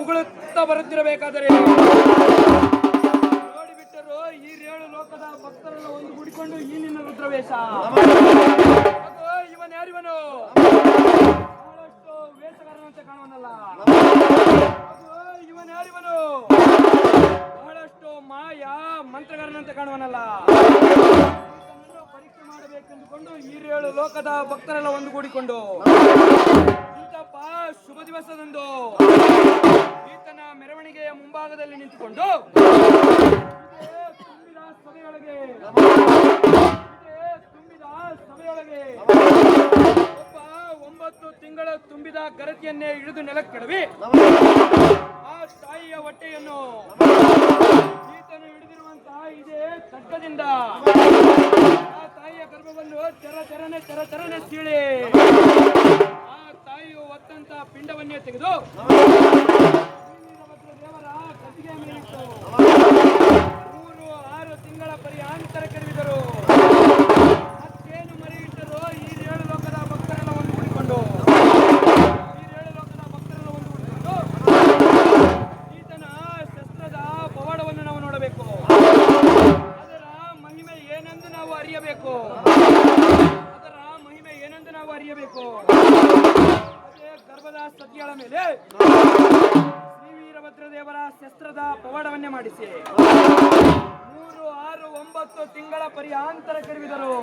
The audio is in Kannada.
ಉಗುಳುತ್ತಾ ಬರುತ್ತಿರಬೇಕಾದರೆ ನೋಡಿಬಿಟ್ಟರು, ಈ ರೇಳು ಲೋಕದ ಭಕ್ತರನ್ನು ಒಂದು ಗುಡಿಕೊಂಡು ಈ ನಿನ್ನ ರುದ್ರವೇಶ. ಇವನ್ ಯಾರಿವನು? ಬಹಳಷ್ಟು ವೇಷಗಾರನಂತೆ ಕಾಣುವನಲ್ಲ. ಇವನ್ ಯಾರಿವನು? ಬಹಳಷ್ಟು ಮಾಯಾ ಮಂತ್ರಗಾರನಂತೆ ಕಾಣುವನಲ್ಲ. ಪರೀಕ್ಷೆ ಮಾಡಬೇಕೆಂದುಕೊಂಡು ಈ ರೇಳು ಲೋಕದ ಭಕ್ತರೆಲ್ಲ ಒಂದುಗೂಡಿಕೊಂಡು ಇಂತಪ್ಪ ಶುಭ ದಿವಸದಂದು ಮುಂಭಾಗದಲ್ಲಿ ನಿಂತುಕೊಂಡು. ತುಂಬಿದ ಸಭೆಯೊಳಗೆ. ತುಂಬಿದ ಸಭೆಯೊಳಗೆ. ಒಬ್ಬ ಒಂಬತ್ತು ತಿಂಗಳ ತುಂಬಿದ ಗರತಿಯನ್ನೇ ಹಿಡಿದು ನೆಲಕ್ಕೆಡವಿ. ಆ ತಾಯಿಯ ಹೊಟ್ಟೆಯನ್ನು ಈತನು ಹಿಡಿದಿರುವಂತಹ ಇದೇ ಖಡ್ಗದಿಂದ ಆ ತಾಯಿಯ ಗರ್ಭವನ್ನು ಚರ ಚರನೆ ಚರ ಚರನೆ ಸೀಳಿ. ಆ ತಾಯಿಯು ಒತ್ತಂತ ಪಿಂಡವನ್ನೇ ತೆಗೆದು ಅರಿಯಬೇಕು. ಅದರ ಮಹಿಮೆ ಏನೆಂದು ನಾವು ಅರಿಯಬೇಕು? ಗರ್ಭದ ಸತಿಗಳ ಮೇಲೆ ಶ್ರೀ ವೀರಭದ್ರ ದೇವರ ಶಸ್ತ್ರದ ಪವಾಡವನ್ನೇ ಮಾಡಿಸಿ. ಮೂರು, ಆರು, ಒಂಬತ್ತು ತಿಂಗಳ ಪರ್ಯಾಂತರ ಕರೆವಿದರು.